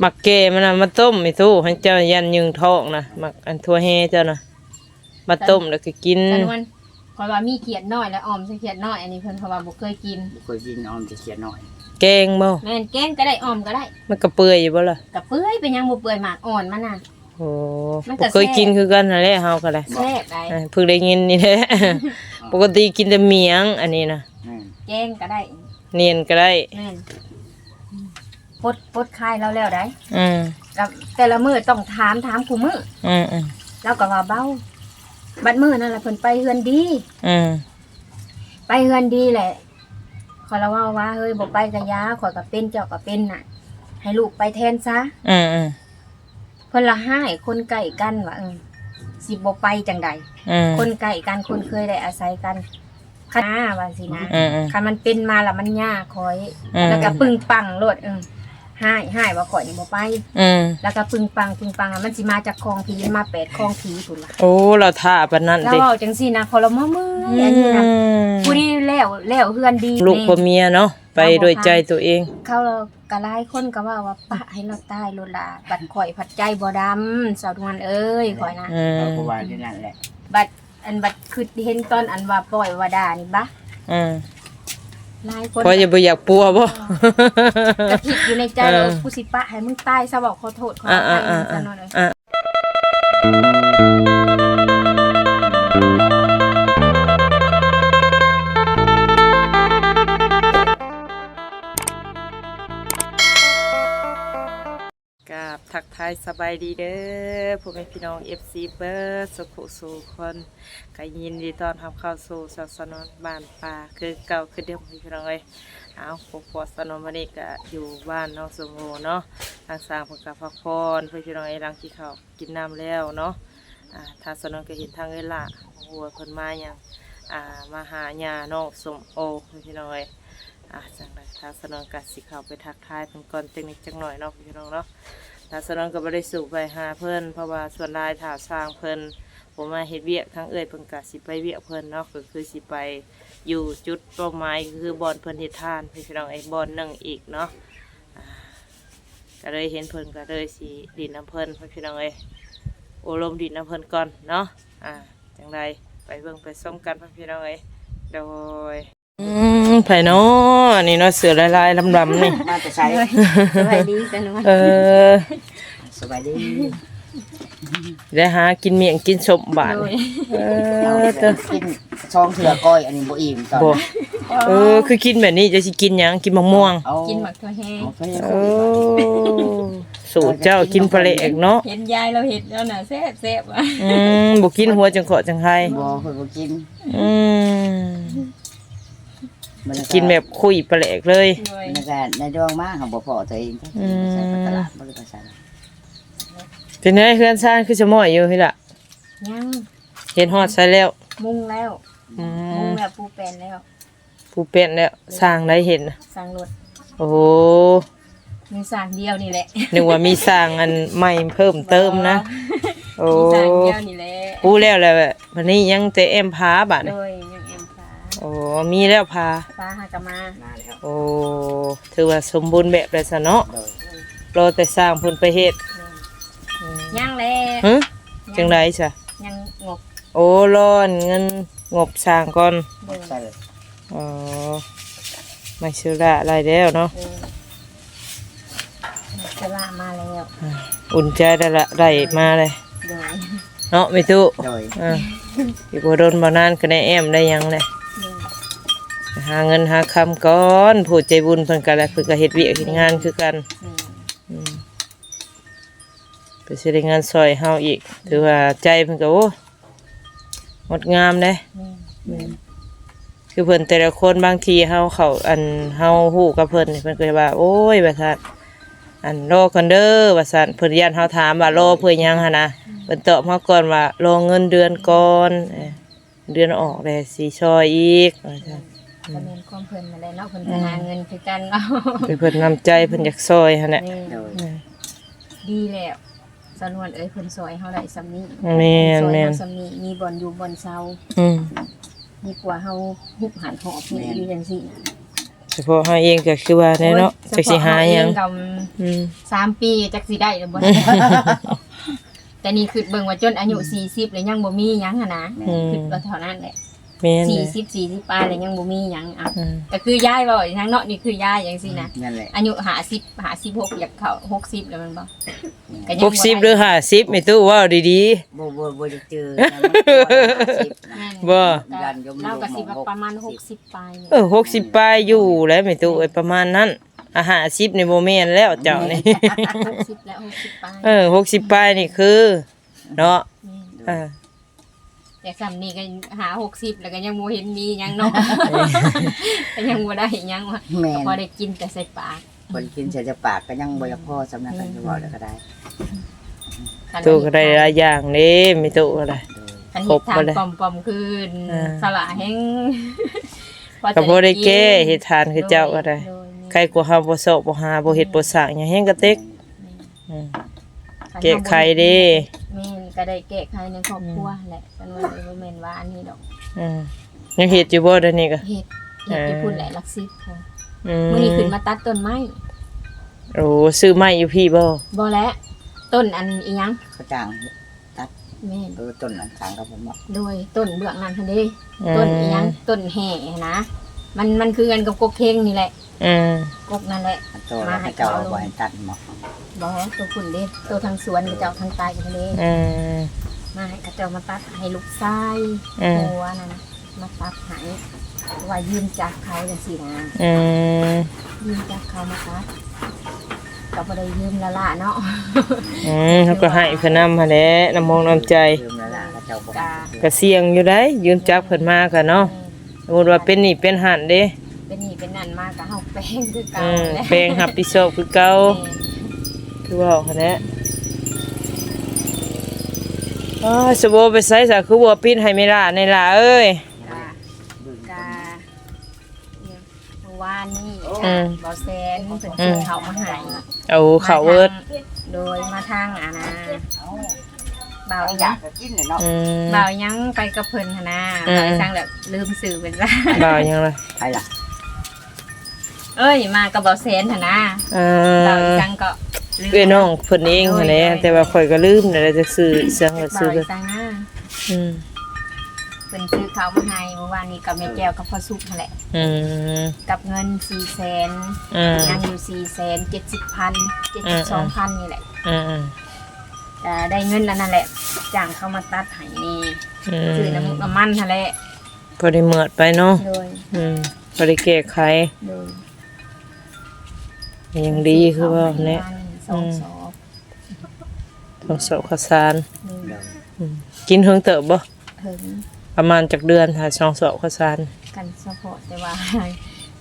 หมักเกมันน่ะมาต้มไม่ตู้ให้เจ้ายันยึงท้องนะหมักอันทั่วแห่เจ้านะมาต้มแล้วก็กินจนวันคอยว่ามีเขียดน้อยแล้วออมใส่เขียดน้อยอันนี้เพิ่นเขาว่าบ่เคยกินเคยกินออมจะเขียนหน่อย แกงบ่แม่นแกงก็ได้ออมก็ได้ มันก็เปื่อยอยู่บ่ล่ะกับเปื่อยเป็นหยังบ่เปื่อยหมากอ่อนมันน่ะโอ้มันก็บ่เคยกินคือกันนั่นแหละเฮาก็ได้แซ่บได้อ่าเพิ่งได้ยินนี่แหละปกติกินแต่เมียงอันนี้นะแม่นแกงก็ได้ เนียนก็ได้แม่นป ดปดคายเราแล้วได้อืมแล้วแต่ละมื้อต้องถามถามคู่มื้ออืมอืมเราก็ว่าเบาบัดมื้อนั่นล่ะเพิ่นไปเฮือนดี อืมไปเฮือนดีแหละขอยละว่าว่าเฮ้ยบ่ไปกะยาข่อยก็เป็นเจ้าก็เป็นน่ะ ให้ลูกไปแทนซะอืมอืมเพิ่นละให้คนใกล้กันว่าเออสิบ่ไปจังใด อืม คนใกล้กันคนเคยได้อาศัยกันคณะว่าสินะอืมอืมคันมันเป็นมาแล้วมันยากคอย อืม แล้วก็ปึงปังโลดเออ ให้ให้ว่าข่อยนี่บ่ไป อืมแล้วก็ปึงปังปึงปังอะมันสิมาจากคลองผีมาแปดคลองผีพุ่นล่ะโอ้เราท่าปานนั้นแล้วดิเว้าจังซี่นะขอละมื้อมื้ออือันนี้นะมผู้นี้แล้วแล้วเฮือนดีลูกแม่พ่อเมียเนาะไปโดยใจตัวเอง เขาก็หลายคนก็ว่าว่าปะให้เราตายโลดล่ะบัดข่อยผัดใจบ่ดำสาวทวนเอ้ยข่อยนะอืมเราก็ว่าที่นั่นแหละ บัดอันบัดคือเห็นตอนอันว่าปล่อยว่าด่านี่บะอืม หลายคนพอจะบ่อยากปัวบ่ กระผิดอยู่ในใจเออเราผู้สิปะให้มึงตายซะบอกขอโทษขออ่าออ่าภัยอ่ามึงซะหน่อยเลยอ่า กับทักทายสบายดีเด้อพ่อแม่พี่น้อง FC เบิร์ดสุขุสู่คนก็ยินดีตอนรับเข้าวสู่ศาสนนบ้านป่าคือเก่าคือเดิมพี่น้องเอ้ยเอาพวกพอสนนวันนี้ก็อยู่บ้านน้องสมโอเนาะทางสร้างเพิ่นก็พักผ่อนเพื่อพี่น้องเอ้ยหลังที่เขากินน้ำแล้วเนาะทางสนนก็เห็นทางเอ้ยละหัวเพิ่นมาอย่างมาหาญาน้องสมโอพี่น้องเอ้ย อ่าจังไดทาสนนก็สิเขาไปทักทายเพิ่นก่อนจังนิดจังหน่อยเนาะพี่น้องเนาะทาสนองก็บ่ได้สู่ไปหาเพิ่นเพราะว่าส่วนรายถาสร้างเพิ่นผมมาเฮ็ดเวียกทั้งเอ่ยเพิ่นก็สิไปเวียกเพิ่นเนาะก็คือสิไปอยู่จุดเป้าหมายคือบอนเพิ่นเฮ็ดทานพี่น้องไอ้บอนหนึ่งอีกเนาะก็เลยเห็นเพิ่นก็เลยสิดินน้ำเพิ่นพี่น้องเอ้ยโอลมดินน้ำเพิ่นก่อนเนาะอ่าจังไดไปเบิ่งไปส้มกันพี่น้องเอ้ยโดย อืมไผเนาะอันนี่เนาะเสือลายๆลำๆนี่น่าจะใช้สบายดีกันวะเออสบายดีได้หากินเมียงกินสมบาทโดยเอเราอเด้อกินช่องเถื่อก้อยอันนี้บ่อิ่มตอนบ่เออ คือกินแบบนี้จะสิกินหยังกินมะม่วง เอากินหมักถั่วแห้งเอาไปโอ้สูตรเจ้ากินปลาเอกเนาะเห็นยายเราเห็นแล้วน่ะแซ่บแซ่บว่ะอืมบ่กินหัวจังเกาะจังไห้บ่เพิ่นบ่กินอืม บรรยากาศกินแบบคุยปลาเอกเลย โดยบรรยากาศในดวงมากของบ่พอตัวเองก็กินไปใส่ไปตลาดบ่ได้ไปใส่เป็นไงเพื่อนซ่านคือจะม่อยอยู่พี่ล่ะยังเห็นฮอดใส่แล้วมุงแล้ว อืมุงมแล้วปูแปนแล้ว ผู้เป็นแล้วสร้างได้เห็นน่ะสั่งรถโอ้โหมีสั่งเดียวนี่แหละนึกว่ามีสร้างอันใหม่เพิ่มเติมนะ โอ้มีสั่งเดียวนี่แหละ กูแล้วแหละวันนี้ยังแต่เอ็มพาบาดโดนี่ยยังเอ็มฟ้าโอ้ มีแล้วพาฟ้าหากะมามาแล้วโอ้ถือว่าสมบูรณ์แบบเลยซะเนาะโดยรอแต่สร้างเพุ่นไปเฮ็ดยังแล้วหึจังไดจ้ะยังงกโอ้รอนเงินงบสร้างก่อนเดินใส่เลยอ๋อไม่ซื้อละอะไรแล้วเนาะเดินสละมาแล้วอุ่นใจได้ละได้มาเลยเดินเนาะไม่ตู้โดย อ่าอยู่บ่โดนบ่นานก็ได้แอมได้หยังเลยเดิน หาเงินหาคำก่อนผู้ใจบุญเพิ่นก็ได้เพิ่นก็เฮ็ดเวียกเฮ็ดงานคือกันเดินอืมไปสิได้งานซอยเฮาอีก ถือว่าใจเพิ่นก็โอ้งดงามเด้เดินคือเพิ่นแต่ละคนบางทีเฮาเขาอันเฮาฮู้กับเพิ่นนี่เพิ่นก็จะว่า โอ้ยว่าซั่นอันรอกันเด้อว่าซั่นเพิ่นย่านเฮาถามว่ารอเพื่อหยังหั่นนะเพิ่นตอบเฮาก่อนว่ารอเงินเดือนก่อนเอ้ยเดือนออกแล้วสิช่วยอีกว่าซั่น ก็เน้นความเพลินมาเลยเนาะคนจะหาเงินคือกันเนาะคือเพิ่นนำใจเพิ่นอยากซอยหั่นแหละนี่โดยดีแล้วสนวนเอ้ยเพิ่นซอยเฮาได้ซำนี้แม่นซอยแม่นเฮาซำนี้มีบ่อนอยู่บ่อนเซาอืมดีกว่าเฮาหุบหันหอบนี่อยู่จังซี่เฉพาะเฮาเองก็คือว่าแน่เนาะจักสิหาหยังเฉพะเรเอกับอืมสามปีจักสิได้หรือบ่แต่นี่คือเบิ่งว่าจนอายุ40แล้วยังบ่มีหยังหันนะอืมคือว่าเท่านั้นแหละ แม่นสี่เลยสิบสี่สิบปลายแล้วยังบ่มีหยังอะอืมก็คือยายบ่อยทั้งเนาะนี่คือยายอย่างสินะนั่นแหละอายุหาสิบหาสิบหกอยากเข้าหกสิบแล้วแมันบ่ก็ยังหกสิบหรือห้าสิบไม่ตู้เว่าดีบ่บ่บ่ได้เจอนะมันก่อน50นะแม่นบ่ยันยมเราก็สิยมว่าประมาณหกสิบปลายๆนี่เออหกสิบปลายอยู่แล้วไม่ตู้ไอ้ประมาณนั้นอาหารสิบในโมเมนแล้วเจ้านี่ หกสิบแล้วหกสิบปลายเออหกสิบปลายนี่คือ เนาะแม่นเออ แต่สำนี้ก็หาหกสิบแล้วก็ยังบ่เห็นมีหยังเนาะ ก็ยังบ่ได้หยังว่าแม่ก็นพอได้กินแต่ใส่ปากคนกินเสียจะปากก็ยังบ่อยากพอสำนักกันจะบอกแล้วก็ได้คันตู้ก็ได้หลายอย่างนี่ไม่ตู้ก็ได้คันครเฮ็บดทาบ่นเลยปอมๆคืนอ่า สละแห้งพอก็จะบ่ได้แก้กินเฮ็ดทานคือเจ้าก็ได้โยใครกลัวเฮาบ่สอบบ่หาบ่เฮ็ดบ่สร้างหยังแฮงกระเต็กอืมคันแก้ไขเด้ แม่น ก็ได้แก้ไขในครอบครัวแหละแต่ว่าบ่แม่นว่าอันนี้ดอกอืมยังเฮ็ดอยู่บ่เดี๋ยวนี้ก็เฮ็ดเฮ็ดไปพุ่นแหละหลักสิบพออืมมื้อนี้ขึ้นมาตัดต้นไม้โอ้ซื้อไม้อยู่พี่บ่บ่แล้วต้นอันอีหยังเขาจ้างแม่นเออต้นหลังทางกับผมบอกโดยต้นเบื้องนั้นหั่นเด้ต้นอีหยังต้นแห่นะ มันมันคือกันกับกกเข่งนี่แหละ อืมกกนั่นแหละโตแล้วเขาเจ้าเอาไว้ตัดหมอกบ่ตัวพุ่นเด้ตัวทางสวนกับเจ้าทางใต้กันเด้อืม มาให้กระเจ้ามาตัดให้ลูกชายอืม หัวนั่นนะมาตัดให้ว่ายืมจากเขาจังซี่นะอืมยืมจากเขามาตัดก็บ่ได้ยืมละละเนาะอืมเขาก็ให้เพิ่นนำหั่นแหละน้ำมองน้ำใจ ลืมแล้วล่ะเขาเจ้าบอกกาก็เสี่ยงอยู่ได้ยืมจักเพิ่นมาก็เนาะสมมุติว่าเป็นหนี้เป็นหันเด้ เป็นนี่เป็นนั่นมากก็เฮาแป้งคือเก่าอืมแหละแปลงรับผิดชอบคือเก่าแม่นคือเว่าหั่นแหละอ้าวสบไปไสซะคือบ่ปิดให้แม่ล่ะในล่ะเอ้ยกากาเนี่ยเมื่อวานนี่อืม บ่แซนเพิ่นซื้อข้าวมาให้เอาข้าวเวิร์ดโดยมาทางอานาบ่าวเอาอีอหยัยาง กจะกินเลยเนาะอืม บ่าวยังไปกับเพิ่นหั่นน่ะอืม บ่าวอีสังแบบลืมสื่อเป็นว่าบ่าวยังล่ะ ใครล่ะ เอ้ยมากับบ่าวแซนหั่นน่ะอ่บ่าวอีาสังก็ลืม เอ้ยน้องเพิ่นเองหั่นแหละแต่ว่าข่อยก็ลืมนั่นแหละจะซื้อเสียงก็บ่าซื้อวก็อีสังนะอืมเพิ่นซื้อข้าวมาให้เมื่อวานนี้กับแม่แก้วกับพ่อสุกนั่นแหละ อืมกับเงิน4 0 0 0 0อืมยังอยู่4 0 0 0 0 70,000 72,000นี่แหละอืมอืมก็ได้เงินแล้วนั่นแหละจ้างเขามาตัดให้นี่อืซื้อน้ำมมันน้ำมันนั่นแหละพอได้เหมือดไปเนาะโดยอืมพอได้แก้ไขโดย ยังดีคือว่าเนี่ยสองสอบต้องสอบข้าวสารหนึ่งเดี๋ยวอืมกินเฮิงเติบบ่ถึงประมาณจากเดือนหาสองสอบข้าวสารกันเฉพาะแต่ว่า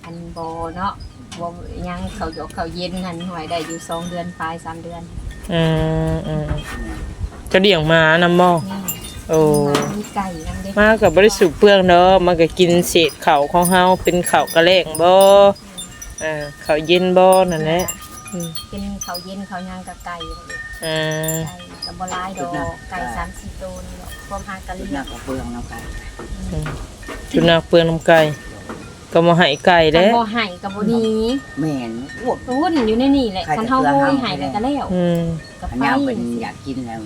อันโบเนาะโบยังเขาหยกเขาเย็นหันหน่วยได้อยู่สองเดือนปลายสามเดือนอืมอืมจะเลี้ยงหมานำบ่นี่โอ้มามีไก่นำเด็กมากับ่ได้สุเปลืองเนาะมันก็กินเศษข้าวของเฮาเป็นข้าวกะแลงบ่ อ่าข้าวเย็นบ่นั่นแหละอืมกินเขาเย็นเขายังกับไก่อ่าไก่กับบหลายดอกไก่สามสี่ตัวนี่แหละพร้อมหากะลูเลีกยนักกับเปลืองน้ำไก่จุนักเปลืองน้ำไก่ก็มาให้ไก่กันแล้วโบไห่กับโบหนี้แม่นอ้วก รุ่นอยู่ในนี่แหละไข่คันกับเฮาเกลือโบยเฮาไห่แล้วก็แล้วอืมกับอันไป ยาวเป็นอยากกินแล้ว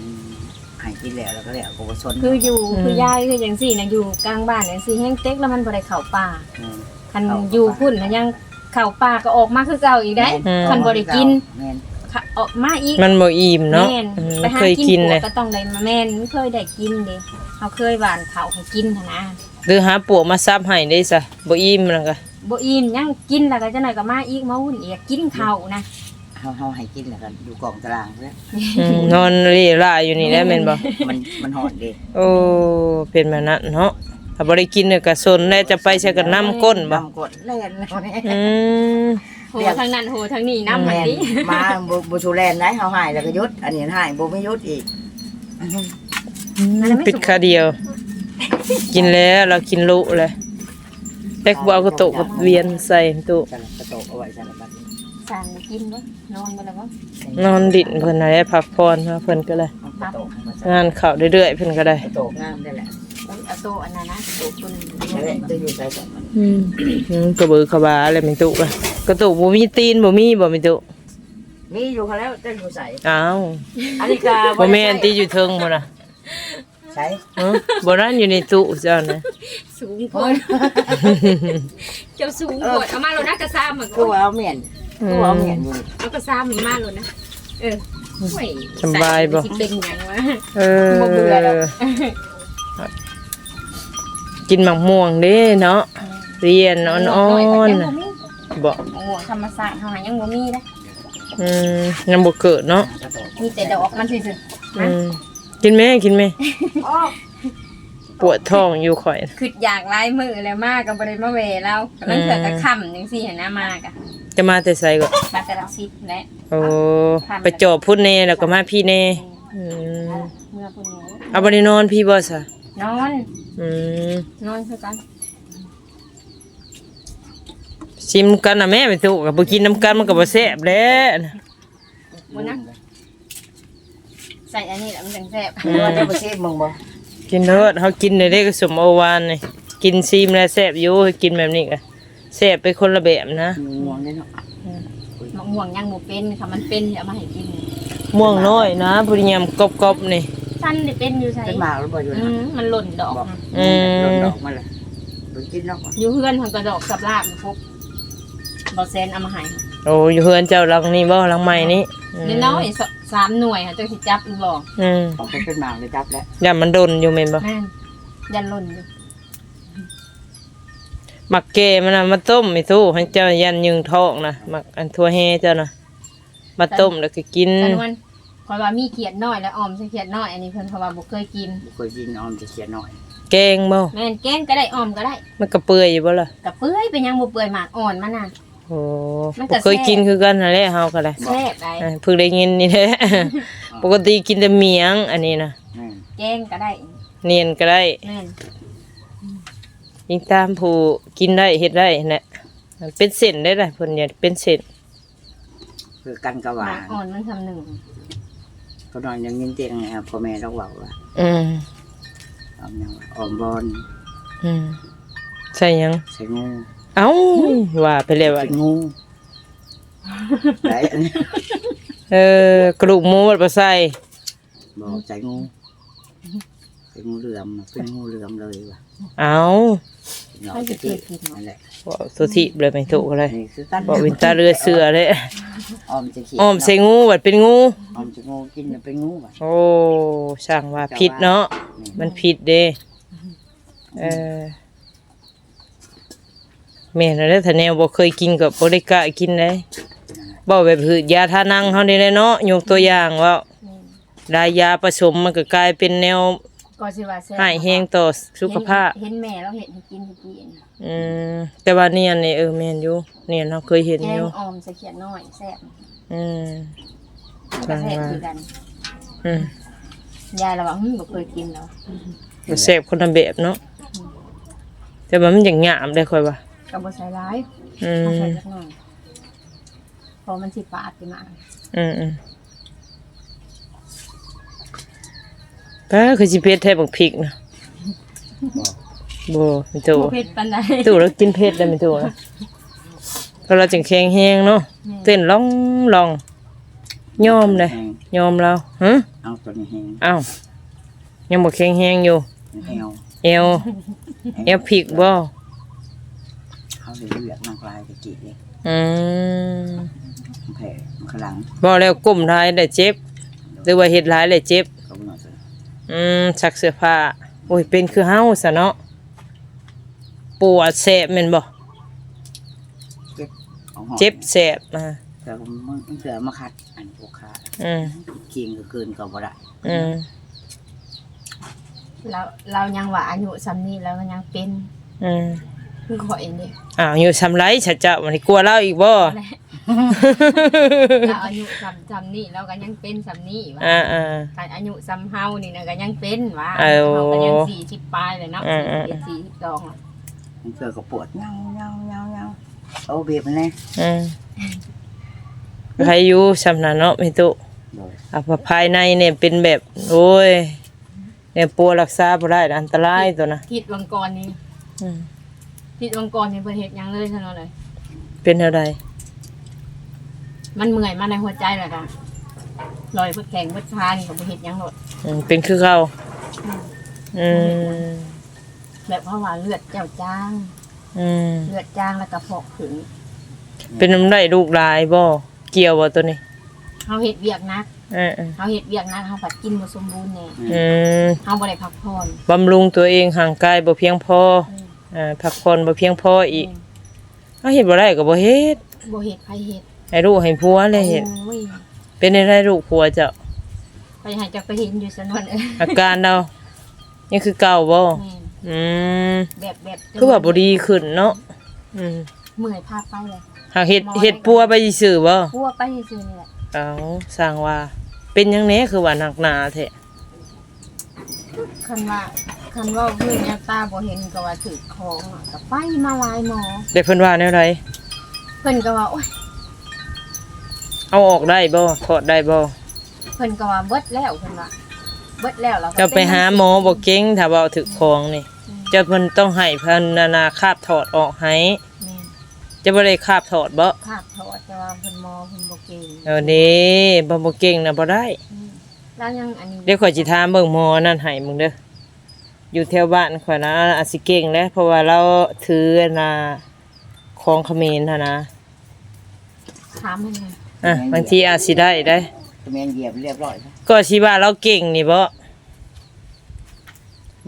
ใหายกินแล้วแล้วก็แล้วก็บ่สนคืออยู่อืม คือยายคือจังซี่นะอยู่กลางบ้านจังซี่แห้งเต็กแล้วมันบ่ได้เข้าป่าอืมคันอยู่พุ่นน่ะยังเข้าป่าก็ออกมาคือเก่าอีกได้อืม คันบ่ได้กินแม่นค่ะออกมาอีกมันบ่อิ่มเนาะแม่นอืมไปหาเคยกิกินนปเลวยกก็ต้องได้มาแม่นไม่เคยได้กินเด้เฮาเคยหวานเขาให้กินหั่นนะหรือหาปวกมาซับให้ได้ซะบ่อิ่มนั่นก็บ่อิ่มยังกินแล้วก็จังได๋ก็มาอีกมาวุ่นอีกกินข้าวนะ เฮาเฮาให้กินแล้วกันอยู่กองตารางแล้วอืมนอนเรียร่ายอยู่นี่แหล้วแม่นบ่มันมันหอนเด้โอ้เป็นแบบนั้นเนาะ ถ้าบ่ได้กินเนี่ยก็สนแล้วจะไปใช้กับน้ำก้นบ่น้ำกดแล่นแล้วนี่อืมโหทางนั้นโหทางนี้น้ำมันแม่นดิมาบ่บ่ชูแลนได้เฮาให้แล้วก็หยุดอันนี้ให้บ่ไม่หยุดอีกปิดคาเดียว กินแล้วเรากินลุเลยแป๊กบ่เอากระโตกกับเวียนใส่ตุสลับกระโตกเอาไว้สลับบัดนี้สั่งมากินบ่นอนบ่แล้วบ่นอนดิ่นเพิ่นน่ะได้พักผ่อนเพิ่นก็เลยเอากระโตกให้มันงานเข้าเรื่อยๆเพิ่นก็ได้ กระโตกงามได้แหละอุ๊ย เอาโตะอันนั้นนะโตะตัวนึงเดี๋ยวจะอยู่ใส่ก่อนมันอืมอืมกระเบือกระบาอะไรไม่ตุกอะกระตุกบ่มีตีนบ่มีบ่ไม่ตุมีอยู่เขาแล้วจะอยู่ใส่อ้าวอันนี้ก็บ่แม่นตีอยู่เทิงบ่น่ะใส่เออบ่นั่นอยู่ในตู้เจ้านะสูงโพดเจ้าสูงโพดเอามาโลนะกระซ้ำเหมือนคือว่าเอาเมียนคือว่าเอาเมียนอยู่นี่เอากระซ้ำมาโลนะเออโอ้ยสำบายบ่ ใส่ไปสิเป็นหยังวะ เออบ่เบื่อแล้ว กินหมักม่วงเด้เนาะเรียนอ่อนยังๆบ่น่ะมีบ่โอ้โหธรรมศาสตร์เฮาหายังบ่มีนะอืมยังบ่เกิดเนาะมีแต่ดอกมันซื่ออืมกินไหมกินไหมปวดท้องอยู่ข่อยๆคืออยากลายมือแล้วมากก็บ่ได้มาเวแล้วนั่นเกิดกระค่ำจังซี่หั่นนะมากะจะมาแต่ไสก่อนบาแต่ละสิบและ โอ้ไปจอบพุ่นแน่แล้วก็มาพี่แน่อืมเมื่อพุ่นนี้เอาบ่ได้นอนพี่บ่ซะ นอน อืมนอนคือกันชิมกันนะแม่ไปตุกับบ่กินน้ำกันมันก็บ่แซ่บแหล้วบ่นะใส่อันนี้แหละมันจังแซ่บหรือว่าจะไปเชฟมึงบ่กินเถิดเฮากินได้ได้ก็สมโอวานนี่กินซีมแล้วแซ่บอยู่กินแบบนี้ก็แซ่บไปคนละแบบนะมีง่วงได้เนาะมะม่วงยังบ่เป็นค่ะมันเป็นเดี๋ยวเอามาให้กินม่วงน้อยนะพริยามกรอบๆนี่ สั้นได้เป็นอยู่ใส่เป็นหมากหรือบ่อยู่อืนะมมันหล่นดอก บอกอืมโดนดอกมาเลยโดนกินเนาะอยู่เฮือนทางกระดอกกับลาบปุ๊บบ่แซนเอามาให้โอ้อยู่เฮือนเจ้าหลังนี้บ่หลังใหม่นี่อืมเล็กน้อยสสามหน่วยค่ะเจ้าสิจับอีกบ่อืมออกไปเป็นหมากเลยจับแล้วอย่ามันดนอยู่แม่นบ่แม่นยันหล่นอยู่หมักแก่มันน่ะมาต้มไม่ตู้ให้เจ้ายันยึงท้องนะหมักอันทั่วแฮเจ้าน่ะมาต้มแล้วก็กินจำนว นคอยว่ามีเขียดน้อยแล้วออมใส่เขียดน้อย อันนี้เพิ่นเพราะว่าบ่เคยกินเคยกินออมจะเขียนหน่อยแกงบ่แม่นแกงก็ได้ออมก็ได้มันก็เปื่อยอยู่บ่ล่ะกับเปื่อยเป็นหยังบ่เปื่อยหมากอ่อนมันน่ะ โอ้มันก็บ่เคยกินคือกันนั่นแหละเฮาก็ได้แซ่บได้อ่าเพิ่งได้ยินนี่แหละ ปกติกินแต่เมียง อันนี้นะแม่นแกงก็ได้เนียนก็ได้แม่นยิงตามผู้กินได้เฮ็ดได้นั่นแหละมันเป็นเส้นได้ล่ะเพิ่นอย่าเป็นเส้นคือกันกะหหวามากนอ่อนมันทำหนึ่ง ก็นอนยังยินเตียงไงครับพ่อแม่เราเว้าว่าอืมออมยังว่าออมบอลอืมใส่หยัง ใส่งูเอ้าว่าไปแล้วว่าใส่งูไหนอันนี้เออกระดูกหมูมันบ่ใส่บอกใส่งูใส่งูเหลือมเป็นงูเหลือมเลยว่ะเอ้า เนาะจะกินนั่นแหละบ่สุธิเลยไม่ถูกเลยนี่คือกันบ่วินตาเรือเสือเลยออมจะเขียนอ้อมใส่งูบัดเป็นงู ออมจะงูกินน่ะเป็นงูว่ะโอ้ช่างว่าผิดเนาะมันผิดเด้เออแม่นแล้วถ้าแนวบ่เคยกินก็บ่ได้กล้ากินเลยบ่แบบหืดยาทานังเฮานี่แหละเนาะยกตัวอย่างว่าดายาผสมมันก็กลายเป็นแนว ก็สิว่าแซ่บให้แฮงต่อสุขภาพ เห็นแม่เราเห็นให้กินทุกปีน่ะอืมแต่ว่าเนี่ยนี่เออแม่นอยู่เนี่ยเราเคยเห็นแกองยู่ออมใส่เขียดน้อยแซ่บอืมมันก็แซ่บคือกัน อืมยายเราว่าหึบ่เคยกินแล้วก็แซ่บคนละแบบเนาะแต่ว่ามันอย่างหยามได้ค่อยว่า ก็บ่ใส่ร้ายอืเอาใส่มจักหน่อยเพอมันสิฝาดขึ้นมาอืมอืม ป้าคือสิเผ็ดแท้บักพริกนะบ่ไม่ถูกบ่เผ็ดปานใดตู่แล้วกินเผ็ดได้ไม่ถูกนะเพราะเราจังแข็งแฮงเนาะเต้นร้องลองยอมเลยแห้งยอมเราฮะเอาตัวนี้แห้งอ้าวยังบ่แข็งแฮงอยู่แหวเอวเอวพริกบ่เขาเลยเลือดนางลายตะกี้เลยอืมมันแผลมันขลังบ่แล้วก้มท้ายได้เจ็บหรือว่าเฮ็ดหลายได้เจ็บเขาหน่อยสิ อืมซักเสื้อผ้าโอ้ยเป็นคือเฮาซะเนาะปวดแสบแม่นบ่เอาหอมเจ็บแสบอ่าแต่มันเสือมาคัดอันพวกขาอืมเคียงก็เกินก็บ่ได้อืมเราเรายังว่าอายุซ้ำนี้แล้วมันยังเป็นอืมคือข่อยนี่อ้าวอยู่ซำไรฉะเจ้ามันกลัวเราอีกบ่เราอายุซ้ำซ้ำนี้เราก็ยังเป็นซ้ำนี้ว่าอ่าอ่าการอายุซ้ำเฮานี่นะก็ยังเป็นว่าเอ้า เราก็ยังสี่สิบปลายเลยเนาะอืสี่มสิบสี่สิบสองอะมันเสือก็ปวดเงาเงาเงาเงาเอาเบียบมันเลยอืมใครอยู่สำนันเนาะไม่ตุ โดยอะภายในเนี่ยเป็นแบบโอ้ยเนี่ยปัวรักษาบ่ได้นะอันตรายตัวนะคิดวังกรนี่อืมพิษมังกรเป็นประเทศหยังเลยเท่านั้นเลยเป็นเท่าใด มันเมื่อยมาในหัวใจแหละค่ะลอยเพื่อแข่งเพื่อทานกับประเทศหยังหลดอืมเป็นคือเขาอืมแบบเพราะว่าเลือดเจ้าจ้าง อืมเลือดจ้างแล้วก็ฟอกถึงเป็นน้ำได้ลูกหลายบ่เกี่ยวบ่ตัวนี้เขาเห็ดเวียกนักเออเขาเห็ดเวียกนักเขาผัดกินบ่สมบูรณ์แน่ๆอืมเขาบ่ได้พักผ่อนบำรุงตัวเองห่างกายบ่เพียงพออืมอ่าพักผ่อนบ่เพียงพออีกเฮาเฮ็ดบ่ได้ก็บ่เฮ็ดบ่เห็ดไผเห็ด ให้ลูกให้ผัวเลยเฮ็ดโอ้ยเป็นได้ลูกผัวเจ้าไปให้เจะไปเห็นอยู่สนวนเอ้ยอาการเรายังคือเก่าบ่แม่นอืมแบบแบบคือว่าบ่ดีขึ้นเนาะอืมเมื่อยพาไปเลยหากเฮ็ดเฮ็ดปัวไปซื่อๆบ่พัวไปซื่อๆนี่แหละเอาสร้างว่า เป็นหยังแหน่คือว่าหนักหนาแท้คันว่าคันว่าเพื่อนยาตาบ่เห็นก็ว่าถือของอะก็ไปมาหลายหมอ ได้เพิ่นว่าแนวใดเพิ่นก็ว่าโอ้ย เอาออกได้บ่ถอดได้บ่เพิ่นก็ว่าเบิดแล้วเพิ่นว่าเบิดแล้วแล้วก็เจ้าไปหาหมอบ่เก่งถ้าว่าเอาถึกของนี่อืมเจ้าเพิ่นต้องให้เพิ่นนานาคาบถอดออกให้แม่นจะบ่ได้คาบถอดบ่ภาพถอดแต่ว่าเพิ่นหมอเพิ่นบ่เก่งเออนี่บ่บ่เก่งน่ะบ่ได้ อืมแล้วยังอันนี้เดี๋ยวข่อยสิถามเบิ่งหมอนั่นให้มึงเด้อ อยู่แถวบ้านข่อยนะอาจสิเก่งแหล้วเพราะว่าเราถือนาของเขมรหั่นนะถามให้หน่อย อะบางทีอาจสิได้ได้ แม่นเหยียบเรียบร้อยแล้วก็สิว่าเราเก่งนี่บ่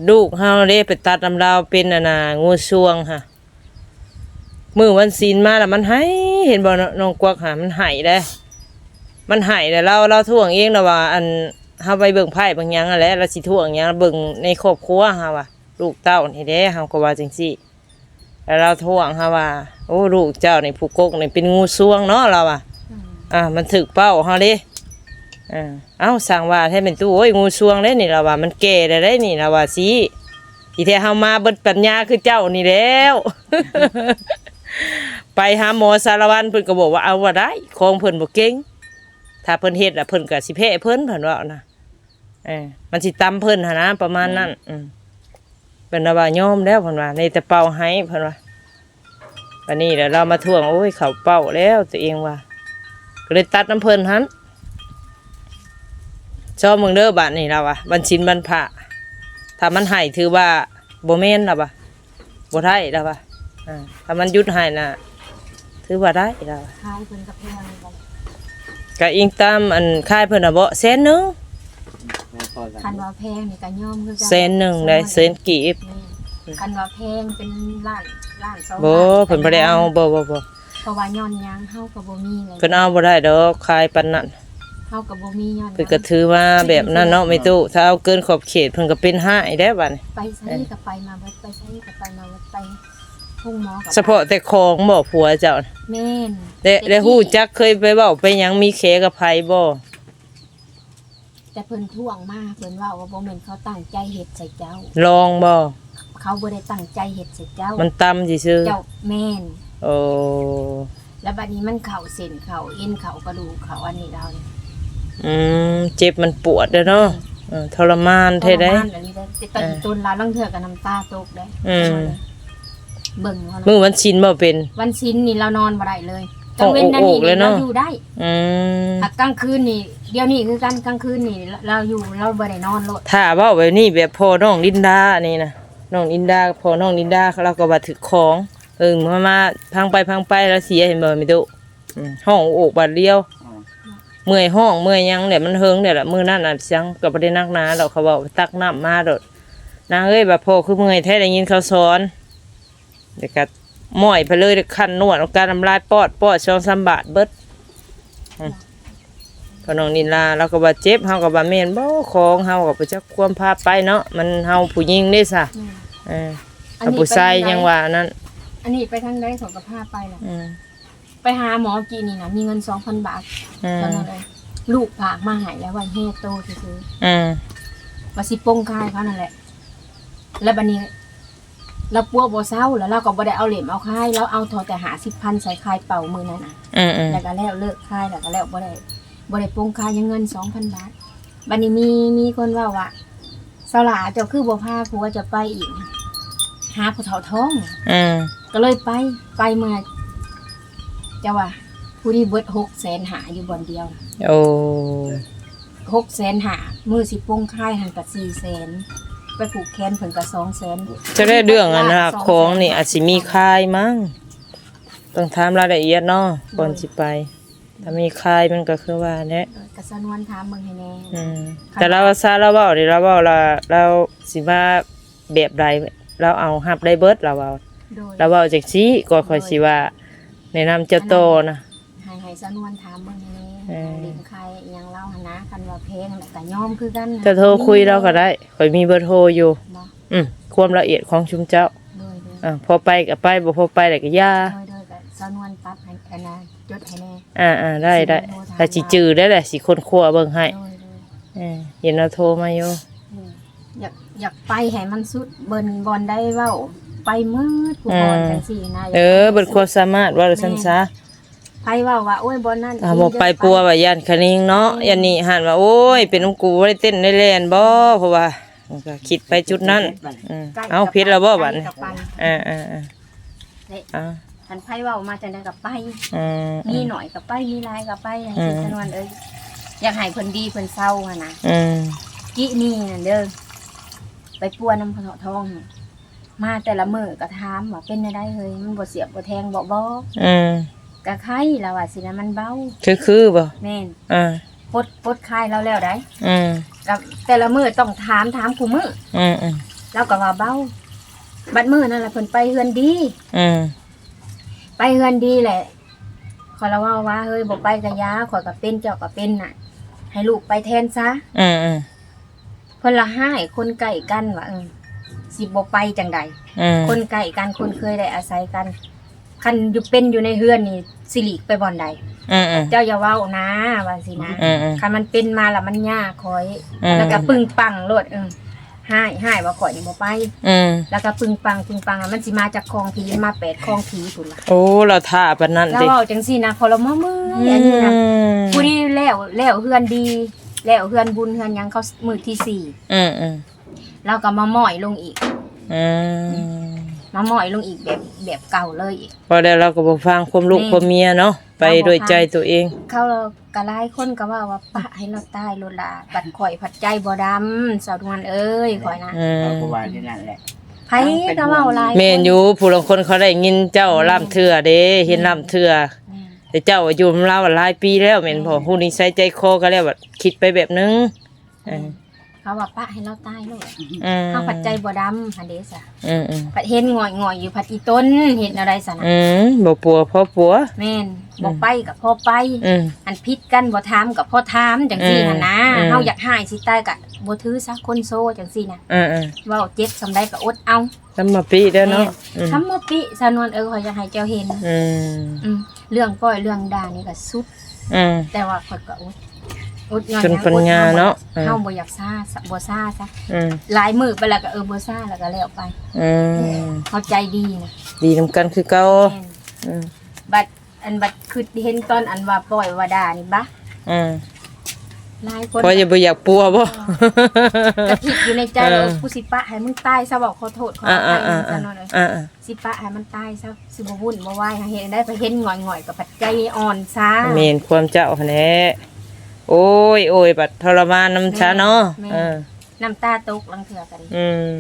ลูกเฮาเด้ไปตัดน้ำดาวเป็นอันน่ะงูสวงค่ะมื้อวันศีลมาแล้วมันให้เห็นบ่น้องน้องกวักหามันให้ได้ มันให้แต่เราเราท่วงเองนะว่า อันเฮาไปเบิ่งไพ่บางอย่างนั่นแหละเราสิท่วงหยังเบิ่งในครอบครัวเฮาว่าลูกเต้านี่เด้เฮาก็ว่าจังซี่แล้วเราท่วงเฮาว่า โอ้ลูกเจ้านี่ผู้กกนี่เป็นงูสวงเนาะเราอะ อืมอ่ามันถึกเป้าเฮาเด้อ่าเอ้าสั่งว่าให้เป็นตู้โอ้ยงูสวงเด้นี่เราว่ามันแก่ได้ได้นี่เราว่าสิที่แท้เฮามาเบิดปัญญาคือเจ้านี่แล้ว ไปหาหมอสารวันเพิ่นก็บอกว่าเอาว่าได้ของเพิ่นบ่เก่งถ้าเพิ่นเฮ็ดอะเพิ่นก็สิแพ้เพิ่นเพิ่นว่านะเออมันสิตำเพิ่นหั่นนะประมาณนั้นอืมเพิ่นน่ะว่ายอมแล้วเพิ่นว่าในแต่เป่าให้เพิ่นว่าวันนี้เดี๋ยวเรามาทวงโอ้ยเขาเป่าแล้วตัวเองว่า ก็เลยตัดน้ำเพิ่นหันชอบมึงเด้อบาทนี่เราอะบันชินบันผ่าถ้ามันใหายถือว่าโบเมนเราอะบ่ได้เราอะอ่าถ้ามันหยุดใหายน่ะถือว่าได้เราอะคล้ายเพิ่นกับแพงกันก็อิงตามอันค่ายเพิ่นน่ะบ่แสนหนึงแล้วก็กันคันว่าแพงนี่ก็ย่อมคือกัแสนหนึงได้แสนกีบแม่คันว่าแพงเป็นล้านล้านสองบ่ล้านเพิ่นบ่ได้เอาบ่บ่บ่ เพราะว่าย้อนหยังเฮาก็บ่มีเลยเพิ่นเอาบ่ได้ดอกค่ายปานนั้นเฮาก็บ่มีย้อนหยังเพิ่นก็ถือว่าแบบนั้นเนาะไม่ตู้ถ้าเอาเกินขอบเขตเพิ่นก็เป็นห้ายได้บัดนี้ไปไสก็ไปมาเบิดไปไสก็ไปมาเบิดไปทุ่งหมอก็ไปเฉพาะแต่ของบ่ผัวเจ้าน่ะแม่นได้ได้ฮู้จักเคยไปเว้าไปหยังมีเคกับไผบ่แต่เพิ่นท่วงมาเพิ่นว่าว่าบ่แม่นเขาตั้งใจเฮ็ดใส่เจ้า ลองบ่เขาบ่ได้ตั้งใจเฮ็ดใส่เจ้า มันต่ำซื่อเจ้าแม่นๆ โอ้แล้วบัดนี้มันเข่าเส้นเข่าเอ็นเข่ากระดูกเข่าอันนี้เราเนี่ยอืมเจ็บมันปวดเด้อเนาะเออทรมานเท่ได้ ทรมานอันนี้ได้แต่ตอนต้นเราลังเถื่อกับน้ำตาตกได้อืมเบิ่งว่ามื้อวันชินบ่เป็น วันชิ้นนี่เรานอนบ่ได้เลยโอ้กลางเว้นนั่นโอ้นี่โอ้เลยเนเราอะ อยู่ได้อืมถ้ากลางคืนนี่เดี๋ยวนี้คือกันกลางคืนนี่เราอยู่เราบ่ได้นอนโลดถ้าเว้าแบบนี้แบบพ่อน้องลินดานี่นะน้องลินดาพ่อน้องลินดาเราก็ว่าถึกของ เออมามาพังไปพังไปแล้วเสียเห็นบ่แม่ตุอืมห้องโอกบาดเดียวอ๋อเมื่อยห้องเมื่อยหยังเนี่ยมันเฮิงเนี่ยแหละมือนั่นอะจังกับประเด็นนักหนาเราเขาบอกตักน้ำมาโดดนางเอ้ยแบบพอคือเมื่อยแท้ได้ยินเขาสอนเด็กก็ม้อยไปเลยเด็กคันนวดเอาการทำลายปอดปอดช่องสามบาทเบิดอืมพอน้องนินลาเราก็บาดเจ็บเฮากับบาเมนบ่ของเฮากับไปจักความพาไปเนาะมันเฮาผู้หญิงได้ซะอืมเอออันถ้านี้ผู้ชายไปทางใดยังว่านั่น อันนี้ไปทางใดของกระพาไปล่ะอืมไปหาหมอกีนี่นะมีเงิน2,000บาทอืตอนนั้นเลยลูกฝากมาให้แล้วว่าเฮ็ดโตซื่อๆอืมว่าสิโป้งคายเขานั่นแหละ แล้วบัดนี้เราปัวบ่เศร้าแล้วเราก็บ่ได้เอาเหล็มเอาคายแล้วเอาทอแต่หาสิบพันใส่คายเป่ามือนั่นน่ะ อืมอืมแล้วก็แล้วเลิกคายแล้วก็แล้วบ่ได้บ่ได้โป้งคายยังเงินสองพันบาทบัดนี้มีมีคนว่าว่าสลาเจ้าคือบ่พาผัวจะไปอีก หาผู้เฒ่าท้อง อืม ก็เลยไปไปเมื่อจะว่าผู้นี้เบิดหกแสนหาอยู่บอนเดียวโอ้หกแสนหามือสิโป้งค่ายหันกับสี่แสนไปผูกแขนเพิ่นกับสองแสนจะได้เรื่องอันนะของนี่อาจสิมีคายมั้งต้องถามรายละเอียดเนาะก่อนสิไป ถ้ามีคายมันก็คือว่าแหละกระสนวนถามเมืองให้แน่อืมแต่เราซาเราเว้านี่เราเว้าเราเราสิว่าแบบใดเราเอาฮับได้เบิดเราเว้า โดยเราเว้าจังซี่ก็ค่อยสิว่าแนะนำเจ้าโตนะให้ให้สนวนถามเมืองให้แน่เออเลี้ยงใครอิหยังเล่าหนนะคันว่าเพลงแล้วก็ยอมคือกันนะจะโทรคุยเราก็ได้ข่อยมีเบอร์โทรอยู่ บ่อืมความละเอียดของชุมเจ้าโดยโดยอ่าพอไปก็ไปบ่พอไปแล้วก็ย่าโดยโดยกับสนวนปรั๊บให้อันนะจดให้แน่อ่าอ่าได้ได้ถ้าสิจื้อได้แหละสิคนคั่วเบิ่งให้โดยโดย เออเห็นเราโทรมาอยู่โดยอยากอยากไปให้มันสุดเบิ่นบอลได้เว้า ไปมืดผู้บอลจังซี่นะเออเบิดความสามารถว่าซั่นซะไปเว่าว่าโอ้ยบอลนั่นอ่าบ่ไปปัวว่าย่านคะนิงเนาะย่านนี่หันว่าโอ้ยเป็นน้ำกูบ่ได้เต้นได้แล่นบ่เพราะว่ามันก็คิดไปจุดนั้นอืมใกล้เอาผิดแล้วบ่บัดนี้ใกล้กับไปอ่าอ่าอ่าเด้อ่าคันไผเว้ามาจังได๋ก็ไปอืมมีหน่อยกับไปมีหลายกับไปอย่างที่อืมสนวนเอ้ยอยากให้เพิ่นดีเพิ่นเศร้าหั่นนะอืมกี้นี่น่ะเด้อไปปัวน้ำพะทอง มาแต่ละมื้อก็ถามว่าเป็นจังไดเฮ้ยมันบ่เสียบบ่แทงบ่บ่อืมก็ไข้แล้วว่าสินะมันเบาคือคือบ่แม่นอ่าปลดปลดไข้แล้วแล้วได้อืมกับแต่ละมื้อต้องถามถามคู่มื้ออืมอืมแล้วก็ว่าเบาบัดมื้อนั่นล่ะเพิ่นไปเฮือนดีอืมไปเฮือนดีแหละขอยละว่าว่าเฮ้ยบ่ไปกะยาขอยก็เป็นเจ้าก็เป็นน่ะ ให้ลูกไปแทนซะอืมอืมเพิ่นละให้คนใกล้กันว่าเออ สิบ่ไปจังใดอืมคนใกล้กันคนเคยได้อาศัยกัน คันอยู่เป็นอยู่ในเฮือนนี่สิหลีกไปบ่อนใด อืมอืม เจ้าอย่าเว้านะว่าสินะอืมอืมคันมันเป็นมาแล้วมันยากคอย อืม แล้วก็ปึ้งปังโลดเออให้ให้ว่าข่อยนี่บ่ไป อืมแล้วก็ปึ้งปังปึ้งปังอะมันสิมาจากคลองผีมาแปดคลองผีพุ่นล่ะโอ้เราท่าปานนั้นแล้วติเว้าจังซี่นะพอเรามามืออันนี้นะผู้นี้แล้วแล้วเฮือนดี แล้วเฮือนบุญเฮือนหยังเขามือที่สี่ อืมอืม เราก็มาหม่อยลงอีก อืมมาหม่อยลงอีกแบบแบบเก่าเลยอีก พอแล้วเราก็บ่ฟังความลูกนี่ความเมียเนาะไปโดยใจตัวเอง เขากระไล่คนก็ว่าว่าปะให้เราตายโลดลาบัดข่อยผัดใจบ่ดำสาวทวนเอ้ยข่อยนะอืมเราก็ว่าที่นั่นแหละ ไผก็เว้าหลายแม่นอยู่ผู้ลางคนเขาได้ยินเจ้าล่ำเถื่อเด้เห็นล่ำเถื่อแม่นแต่เจ้าอยู่กับเราหลายปีแล้วแม่นบ่ผู้นี้ใส่ใจคอก็แล้วแบบคิดไปแบบนึงเออ เขาว่าปะให้เราตายโลดอืมเฮาผัดใจบ่ดำหันเด้ซะอืมอืมผัดเห็นง่อยๆอยู่ผัดอีต้นเห็นอะไรซะนะอืมบ่ปัวพ่อปัว แม่นบ่ไปกับพ่อไป อืม อันพิษกันบ่ถามกับพ่อถามจังซี่หั่นนะอืม เฮาอยากหายสิตายก็บ่ถือซะคนโซจังซี่นะอืมอืมเว้าเจ็บสำใดก็อดเอาทำมาปีแล้วเนาะอืมทำบ่ปิสานวนเออขอยอยากให้เจ้าเห็นอืมอืมเรื่องปล่อยเรื่องด่านี่ก็สุด อืมแต่ว่าข่อยก็อด อดย้อนจนปัญญาเนาะเฮาบ่อยากซ่าซะบ่ซ่าซะอืมหลายมื้อไปแล้วก็เออบ่ซ่าแล้วก็แล้วไปอืมเข้าใจดีนะดีนำกันคือเก่าแม่นอืมบัดอันบัดคือเห็นตอนอันว่าปล่อยว่าด่านี่บะอืมหลายคนพอจะบ่อยากปัวบ่กระทิดอยู่ในใจเออว่ากูสิปะให้มึงตายซะบอกขอโทษขอออ่าภัอ่ายอ่าซะอ่าหน่อยเลยอ่าอ่าสิปะให้มันตายซะสิบ่วุ่นบ่วายหาเห็นได้ไปเห็นหง่อยๆกับปัจจัยอ่อนซะเมนความเจ้าหั่นแหละ โอ้ยโอ้ยบัดทรมานน้ำชาเนาะแม่ เออน้ำตาตกลังเถื่อกันอืม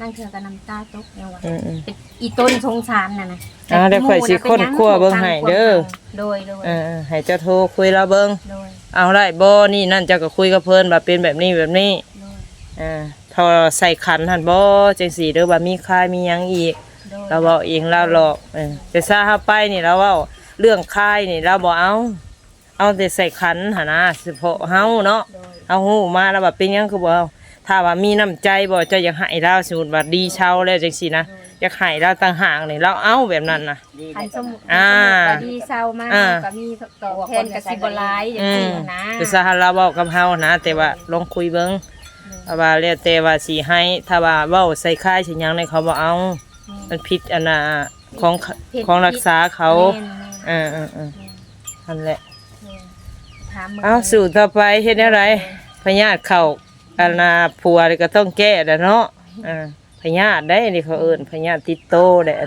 ลังเถื่อกันน้ำตาตกยังว่าอืมอืมเป็นอีต้นสงสารน่ะนะอ่าเดี๋ยวข่อยสิค้นครัวเบิ่งให้เด้อ โดยโดยเออให้เจ้าโทรคุยเราเบิ่งโดยเอาได้บ่นี่นั่นเจ้าก็คุยกับเพิ่นว่าเป็นแบบนี้แบบนี้โดยอ่าพอใส่ขันหั่นบ่จังซี่เด้อว่ามีค่ายมีหยังอีก โดยเราเว้าเองเราหลอกเออแต่ซาเฮาไปนี่เราเว้าเรื่องค่ายนี่เราบ่เอา เอาแต่ใส่ขันหั่นนะเฉพาะเฮาเนาะโดยเอาหูมาแล้วแบบเป็นหยังคือบ่เอาถ้าว่ามีน้ำใจบ่เจะอยากให้เราสมมุติว่าดีเช่าแล้วจังซี่นะอยากให้เราต่างหากนี่เราเอาแบบนั้นน่ะดีคันสมุอ่าก็ดีเศร้ามากอ่า ก็มีตอบแทนกับสิบ่หลายอย่างอืนี้มนะคือซาฮาเราเว้ากับเฮานะ แต่ว่าลองคุยเบิ่งถ้าว่าแล้วแต่ว่าสิให้ถ้าว่าเว้าใส่ค่ายสิหยังในเขาบ่เอา มันผิดอันน่ะของของรักษาเขาแม่นเออเออเออแม่นนั่นแหละแม่น ถามมึงเอาสู่ต่อไปเฮ็ดแนวไรพญาติเข้าอันน่ะผัวนี่ก็ต้องแก้แหล้วเนาะอ่าพญาติได้นี่เขาเอิ้นพญาติติดโตแหละ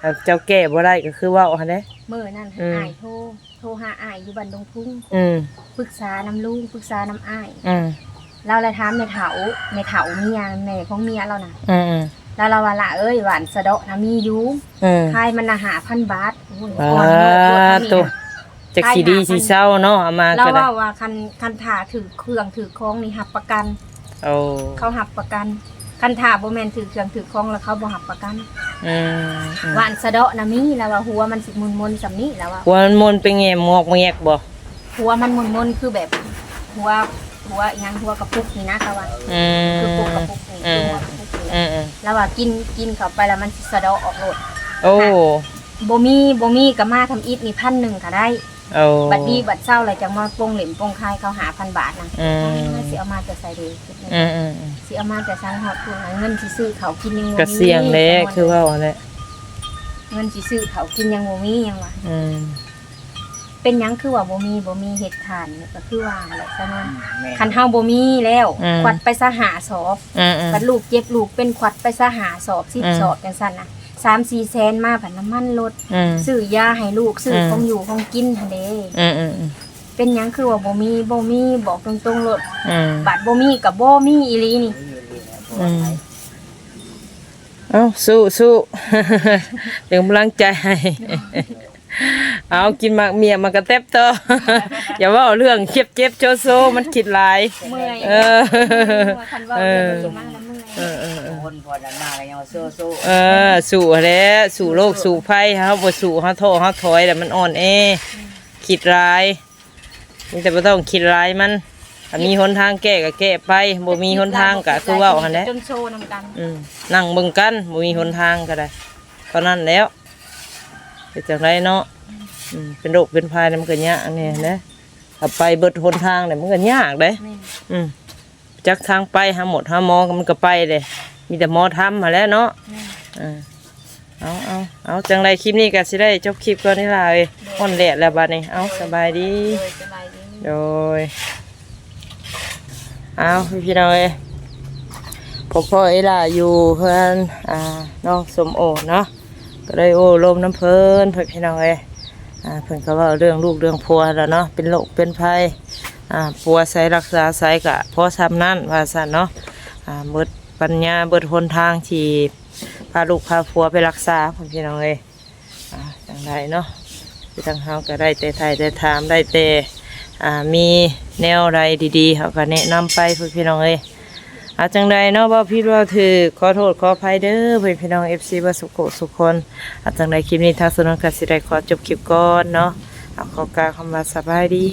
ถ้าเจ้าแก้บ่ได้ก็คือเว้าหั่นเด้มื้อนั้นอืมอ้ายโทรโทรหาอ้ายอยู่บ้านดงพุ่งอืมปรึกษาน้ำลุงปรึกษาน้ำอ้ายอืมเราเลยถามแม่เฒ่าแม่เฒ่าเมียแม่ของเมียเราน่ะ อืมอืมแล้วเราว่าละเอ้ยหวานสะเดาะนะมีอยู่อืมขายมันน่ะ5,000บาทโอ้ยอ่าอ่อนโลดตัวโลด จักสิดีสิเศร้าเนาะเอามาเราก็ได้ว่าว่าคันคันถ่าถือเครื่องถือของนี่หับประกัน โอ้เขาหับประกัน คันถ่าบ่แม่นถือเครื่องถือของแล้วเขาบ่หับประกันอืมอืมหวานสะเดาะนะมีแล้วว่าหัวมันสิมุนๆสำนี้แล้วว่า หัวมันมนเป็นไงหมอกแงกบ่หัวมันมุนๆคือแบบหัวหัวอีหยังหัวกระปุกนี่นะเขาว่าอืมคือปุกกระปุกนี่อืคือมหัวกระปุกนี่อืมอืมแล้วว่ากินกินเข้าไปแล้วมันสิสะเดาะออกโลด โอ้ บ่มีบ่มีก็มาทำอิฐนี่พันหนึ่งก็ได้ โอ้บัดนี้บัดเช้าเลยจังมาโปงเหล่มโปงคายเขาหาพันบาทนะอืมสิเอามาแต่ใส่เดคิดในอืมอืมอืมสิเอามาแต่สร้างหอดทุนหาเงินสิซื้อเขาวกินยังบ่มีก็เสี่ยงเลยคือว่าอะไรเงินสิซื้อเขาวกินยังบ่มียังวะอืมเป็นหยังคือว่าบ่มีบ่มีเฮ็ดทานเนี่ยก็คือว่าแหละซะเนาะคันเฮาบ่มีแล้วควัดไปซะหาสอบอืมอืม บัดลูกเจ็บลูกเป็นควัดไปซะหาสอบสิบอืมสอบจังซั่นน่ะ 3-4แสนมาผันน้ำมันลดอืม ซื้อยาให้ลูกซื้ออม ของอยู่ของกินหั่นเด้อืมอืมอืมเป็นหยังคือว่าบ่มีบ่มีบอกตรงๆโลดอืมบัดบ่มีกับบ่มีอีหลีนี่ อืมเอาสู้สู้ เป็นกำลังใจให้ เอากินหมากเมียมากระเต็บต่ออย่าว่าเรื่องเจ็บเจ็บโจโซมันคิดหลาย เมื่อยเออคันว่าเออเดี๋ยวมันจะมาแล้วเมื่อย เออเออเออ คนพอดันมาก็ยังสู้สู้เออสู่แล้วสู่โลกสู่ภัยเฮาบ่สู่เฮาโทษเฮาถอยแต่มันอ่อนแอคิดร้ายมีแต่บ่ต้องคิดร้ายมันถ้ามีหนทางแก้ก็แก้ไปบ่มีหนทางก็คือเว้าหั่นแหละจนโชว์นำกันอืมนั่งเบิ่งกันบ่มีหนทางก็ได้เท่านั้นแล้วเป็นจังไรเนาะอืมเป็นโรคเป็นภัยเนี่ยมันก็ยากเนี่ยนะถ้าไปเบิดหนทางเนี่ยมันก็ยากเด้แม่นอืมจักทางไปหาหมดหาหมอก็มันก็ไปเลย มีแต่หมอทำมาแหล้วเนาะแม่นอ่าเอาเอาเอาจังไรคลิปนี้ก็สิได้จบคลิปก่อนนี่ล่ะเอ้ยอ่อนแดดแล้วบัดนี้เอาสบายดีโดยสบายดี โดย เอาพี่น้องเอ้ยพ่อพ่อเอล่าอยู่เพื่อนอ่าน้องสมโอเนาะก็ได้โอ้ลมน้ำเพลินเพื่อนพี่น้องเอ้ยอ่าเพิ่นก็เว่าเรื่องลูกเรื่องผัวแล้วเนาะเป็นโรคเป็นภัยอ่าผัวใส่รักษาใส่กะพอทำนั่นว่าสันเนาะอ่าเบิด ปัญญาเบิดหนทางที่พาลูกพาผัวไปรักษาพ่อพี่น้องเอ้ยอ่าจังไรเนาะที่ทางเฮาก็ได้แต่ถ่ายแต่ถามได้แต่อ่ามีแนวใดดีๆเขาก็แนะนำไปพ่อพี่น้องเอ้ยอาจังใดเนาะบ่พี่ว่าถือขอโทษขออภัยเด้อเพื่อนพี่น้อง FC บ่สุขโขสุขคนอาจังใดคลิปนี้ทางสนนก็สิได้ขอจบคลิปก่อนเนาะเอาขอกล่าวคำว่าสบายดี